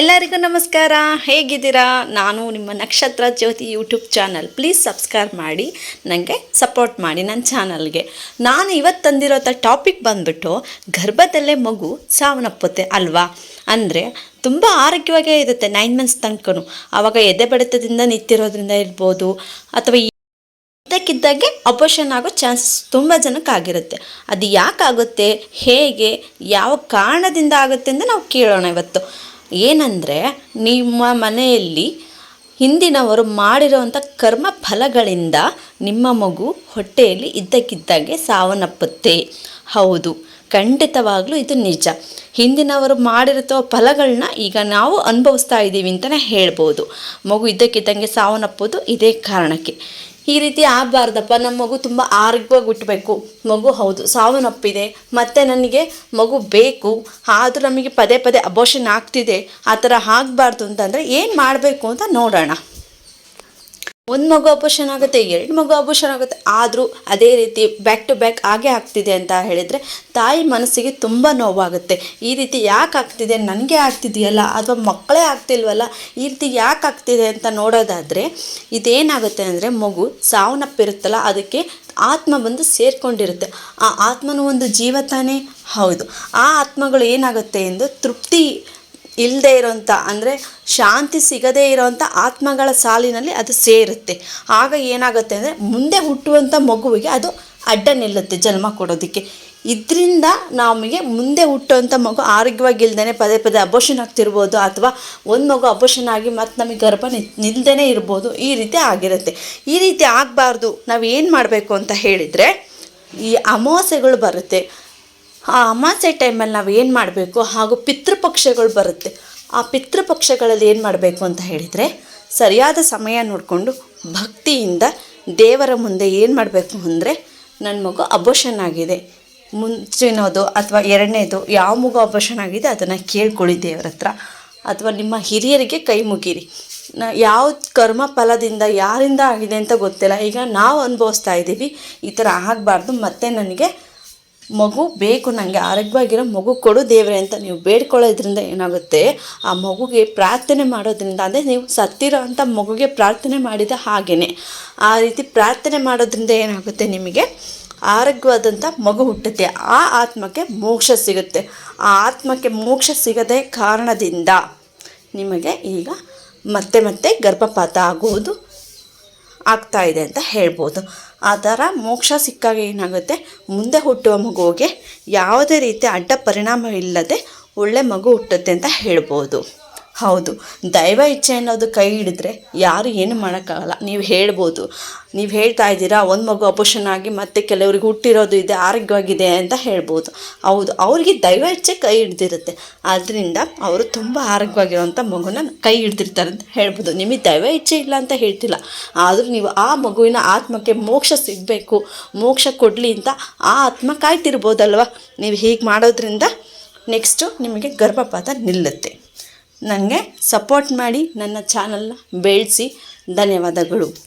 ಎಲ್ಲರಿಗೂ ನಮಸ್ಕಾರ. ಹೇಗಿದ್ದೀರಾ? ನಾನು ನಿಮ್ಮ Nakshatra Jyothi YouTube channel. Please subscribe ಮಾಡಿ ನನಗೆ ಸಪೋರ್ಟ್ ಮಾಡಿ ನನ್ನ ಚಾನಲ್ಗೆ. ನಾನು ಇವತ್ತು ತಂದಿರೋಂಥ ಟಾಪಿಕ್ ಬಂದ್ಬಿಟ್ಟು ಗರ್ಭದಲ್ಲೇ ಮಗು ಸಾವನ್ನಪ್ಪುತ್ತೆ ಅಲ್ವಾ? ಅಂದರೆ ತುಂಬ ಆರೋಗ್ಯವಾಗೇ ಇರುತ್ತೆ ನೈನ್ ಮಂತ್ಸ್ ತನಕನೂ. ಆವಾಗ ಎದೆ ಬಡಿತದಿಂದ ನಿಂತಿರೋದ್ರಿಂದ ಇರ್ಬೋದು, ಅಥವಾ ಇದ್ದಕ್ಕಿದ್ದಾಗೆ ಅಪೋಷನ್ ಆಗೋ ಚಾನ್ಸಸ್ ತುಂಬ ಜನಕ್ಕೆ ಆಗಿರುತ್ತೆ. ಅದು ಯಾಕಾಗುತ್ತೆ? ಹೇಗೆ? ಯಾವ ಕಾರಣದಿಂದ ಆಗುತ್ತೆ ಅಂತ ನಾವು ಕೇಳೋಣ ಇವತ್ತು. ಏನಂದರೆ ನಿಮ್ಮ ಮನೆಯಲ್ಲಿ ಹಿಂದಿನವರು ಮಾಡಿರೋವಂಥ ಕರ್ಮ ಫಲಗಳಿಂದ ನಿಮ್ಮ ಮಗು ಹೊಟ್ಟೆಯಲ್ಲಿ ಇದ್ದಕ್ಕಿದ್ದಾಗೆ ಸಾವನ್ನಪ್ಪುತ್ತೆ. ಹೌದು, ಖಂಡಿತವಾಗ್ಲೂ ಇದು ನಿಜ. ಹಿಂದಿನವರು ಮಾಡಿರೋ ಫಲಗಳನ್ನ ಈಗ ನಾವು ಅನುಭವಿಸ್ತಾ ಇದ್ದೀವಿ ಅಂತಲೇ ಹೇಳ್ಬೋದು. ಮಗು ಇದ್ದಕ್ಕಿದ್ದಂಗೆ ಸಾವನ್ನಪ್ಪೋದು ಇದೇ ಕಾರಣಕ್ಕೆ. ಈ ರೀತಿ ಆಗಬಾರ್ದಪ್ಪ. ನಮ್ಮ ಮಗು ತುಂಬ ಆರೋಗ್ಯವಾಗಿ ಹುಟ್ಟಬೇಕು ಮಗು ಹೌದು, ಸಾವನ್ನಪ್ಪಿದೆ. ಮತ್ತು ನನಗೆ ಮಗು ಬೇಕು. ಆದರೂ ನಮಗೆ ಪದೇ ಪದೇ ಅಬೋಷನ್ ಆಗ್ತಿದೆ. ಆ ಥರ ಆಗಬಾರ್ದು ಅಂತಂದರೆ ಏನು ಮಾಡಬೇಕು ಅಂತ ನೋಡೋಣ. ಒಂದು ಮಗು ಆಪರೇಷನ್ ಆಗುತ್ತೆ, ಎರಡು ಮಗು ಆಪರೇಷನ್ ಆಗುತ್ತೆ, ಆದರೂ ಅದೇ ರೀತಿ ಬ್ಯಾಕ್ ಟು ಬ್ಯಾಕ್ ಆಗೇ ಆಗ್ತಿದೆ ಅಂತ ಹೇಳಿದರೆ ತಾಯಿ ಮನಸ್ಸಿಗೆ ತುಂಬ ನೋವಾಗುತ್ತೆ. ಈ ರೀತಿ ಯಾಕೆ ಆಗ್ತಿದೆ? ನನಗೆ ಆಗ್ತಿದೆಯಲ್ಲ, ಅಥವಾ ಮಕ್ಕಳೇ ಆಗ್ತಿಲ್ವಲ್ಲ, ಈ ರೀತಿ ಯಾಕೆ ಆಗ್ತಿದೆ ಅಂತ ನೋಡೋದಾದರೆ ಇದೇನಾಗುತ್ತೆ ಅಂದರೆ ಮಗು ಸಾವನ್ನಪ್ಪಿರುತ್ತಲ್ಲ, ಅದಕ್ಕೆ ಆತ್ಮ ಬಂದು ಸೇರಿಕೊಂಡಿರುತ್ತೆ. ಆ ಆತ್ಮನೂ ಒಂದು ಜೀವ ತಾನೇ? ಹೌದು. ಆ ಆತ್ಮಗಳು ಏನಾಗುತ್ತೆ ಎಂದು ತೃಪ್ತಿ ಇಲ್ಲದೆ ಇರೋಂಥ, ಅಂದರೆ ಶಾಂತಿ ಸಿಗದೇ ಇರೋವಂಥ ಆತ್ಮಗಳ ಸಾಲಿನಲ್ಲಿ ಅದು ಸೇರುತ್ತೆ. ಆಗ ಏನಾಗುತ್ತೆ ಅಂದರೆ ಮುಂದೆ ಹುಟ್ಟುವಂಥ ಮಗುವಿಗೆ ಅದು ಅಡ್ಡ ನಿಲ್ಲುತ್ತೆ ಜನ್ಮ ಕೊಡೋದಕ್ಕೆ. ಇದರಿಂದ ನಮಗೆ ಮುಂದೆ ಹುಟ್ಟುವಂಥ ಮಗು ಆರೋಗ್ಯವಾಗಿಲ್ದೇ ಪದೇ ಪದೇ ಅಬೋಷನ್ ಆಗ್ತಿರ್ಬೋದು ಅಥವಾ ಒಂದು ಮಗು ಅಬೋಷನ್ ಆಗಿ ಮತ್ತು ನಮಗೆ ಗರ್ಭ ನಿಲ್ದೇ ಇರ್ಬೋದು, ಈ ರೀತಿ ಆಗಿರುತ್ತೆ. ಈ ರೀತಿ ಆಗಬಾರ್ದು, ನಾವು ಏನು ಮಾಡಬೇಕು ಅಂತ ಹೇಳಿದರೆ ಈ ಅಮಾವಾಸ್ಯೆಗಳು ಬರುತ್ತೆ. ಆ ಅಮಾಸೆ ಟೈಮಲ್ಲಿ ನಾವು ಏನು ಮಾಡಬೇಕು? ಹಾಗೂ ಪಿತೃಪಕ್ಷಗಳು ಬರುತ್ತೆ. ಆ ಪಿತೃಪಕ್ಷಗಳಲ್ಲಿ ಏನು ಮಾಡಬೇಕು ಅಂತ ಹೇಳಿದರೆ, ಸರಿಯಾದ ಸಮಯ ನೋಡಿಕೊಂಡು ಭಕ್ತಿಯಿಂದ ದೇವರ ಮುಂದೆ ಏನು ಮಾಡಬೇಕು ಅಂದರೆ ನನ್ನ ಮಗು ಅಬೋಷನ್ ಆಗಿದೆ. ಮುಂಚಿನೋದು ಅಥವಾ ಎರಡನೇದು ಯಾವ ಮಗು ಅಬೋಷನ್ ಆಗಿದೆ ಅದನ್ನು ಕೇಳ್ಕೊಳ್ಳಿ ದೇವರ ಹತ್ರ. ಅಥವಾ ನಿಮ್ಮ ಹಿರಿಯರಿಗೆ ಕೈ ಮುಗಿರಿ. ನ ಯಾವ ಕರ್ಮ ಫಲದಿಂದ ಯಾರಿಂದ ಆಗಿದೆ ಅಂತ ಗೊತ್ತಿಲ್ಲ. ಈಗ ನಾವು ಅನುಭವಿಸ್ತಾ ಇದ್ದೀವಿ. ಈ ಥರ ಆಗಬಾರ್ದು. ಮತ್ತೆ ನನಗೆ ಮಗು ಬೇಕು ನನಗೆ ಆರೋಗ್ಯವಾಗಿರೋ ಮಗು ಕೊಡು ದೇವರೇ ಅಂತ ನೀವು ಬೇಡ್ಕೊಳ್ಳೋದ್ರಿಂದ ಏನಾಗುತ್ತೆ? ಆ ಮಗುಗೆ ಪ್ರಾರ್ಥನೆ ಮಾಡೋದ್ರಿಂದ, ಅಂದರೆ ನೀವು ಸತ್ತಿರೋ ಅಂಥ ಮಗುಗೆ ಪ್ರಾರ್ಥನೆ ಮಾಡಿದ ಹಾಗೆಯೇ ಆ ರೀತಿ ಪ್ರಾರ್ಥನೆ ಮಾಡೋದ್ರಿಂದ ಏನಾಗುತ್ತೆ ನಿಮಗೆ? ಆರೋಗ್ಯವಾದಂಥ ಮಗು ಹುಟ್ಟುತ್ತೆ. ಆ ಆತ್ಮಕ್ಕೆ ಮೋಕ್ಷ ಸಿಗುತ್ತೆ. ಆ ಆತ್ಮಕ್ಕೆ ಮೋಕ್ಷ ಸಿಗದೇ ಕಾರಣದಿಂದ ನಿಮಗೆ ಈಗ ಮತ್ತೆ ಮತ್ತೆ ಗರ್ಭಪಾತ ಆಗುವುದು. ಆಗ್ತಾ ಇದೆ ಅಂತ ಹೇಳ್ಬೋದು. ಆ ಥರ ಮೋಕ್ಷ ಸಿಕ್ಕಾಗ ಏನಾಗುತ್ತೆ? ಮುಂದೆ ಹುಟ್ಟುವ ಮಗುವಿಗೆ ಯಾವುದೇ ರೀತಿ ಅಡ್ಡ ಪರಿಣಾಮ ಇಲ್ಲದೆ ಒಳ್ಳೆ ಮಗು ಹುಟ್ಟುತ್ತೆ ಅಂತ ಹೇಳ್ಬೋದು. ಹೌದು. ದೈವ ಇಚ್ಛೆ ಅನ್ನೋದು ಕೈ ಹಿಡಿದ್ರೆ ಯಾರು ಏನು ಮಾಡೋಕ್ಕಾಗಲ್ಲ. ನೀವು ಹೇಳ್ಬೋದು. ನೀವು ಹೇಳ್ತಾ ಇದ್ದೀರಾ, ಒಂದು ಮಗು ಅಪೋಷನ್ ಆಗಿ ಮತ್ತೆ ಕೆಲವ್ರಿಗೆ ಹುಟ್ಟಿರೋದು ಇದೆ, ಆರೋಗ್ಯವಾಗಿದೆ ಅಂತ ಹೇಳ್ಬೋದು. ಹೌದು, ಅವ್ರಿಗೆ ದೈವ ಇಚ್ಛೆ ಕೈ ಹಿಡ್ದಿರುತ್ತೆ. ಆದ್ದರಿಂದ ಅವರು ತುಂಬ ಆರೋಗ್ಯವಾಗಿರುವಂಥ ಮಗುನ ಕೈ ಹಿಡ್ದಿರ್ತಾರೆ ಅಂತ ಹೇಳ್ಬೋದು. ನಿಮಗೆ ದೈವ ಇಚ್ಛೆ ಇಲ್ಲ ಅಂತ ಹೇಳ್ತಿಲ್ಲ. ಆದರೂ ನೀವು ಆ ಮಗುವಿನ ಆತ್ಮಕ್ಕೆ ಮೋಕ್ಷ ಸಿಗಬೇಕು, ಮೋಕ್ಷ ಕೊಡಲಿ ಅಂತ ಆ ಆತ್ಮ ಕಾಯ್ತಿರ್ಬೋದಲ್ವ? ನೀವು ಹೀಗೆ ಮಾಡೋದ್ರಿಂದ ನೆಕ್ಸ್ಟು ನಿಮಗೆ ಗರ್ಭಪಾತ ನಿಲ್ಲುತ್ತೆ. ನನಗೆ ಸಪೋರ್ಟ್ ಮಾಡಿ ನನ್ನ ಚಾನಲ್ನ ಬೆಳೆಸಿ. ಧನ್ಯವಾದಗಳು.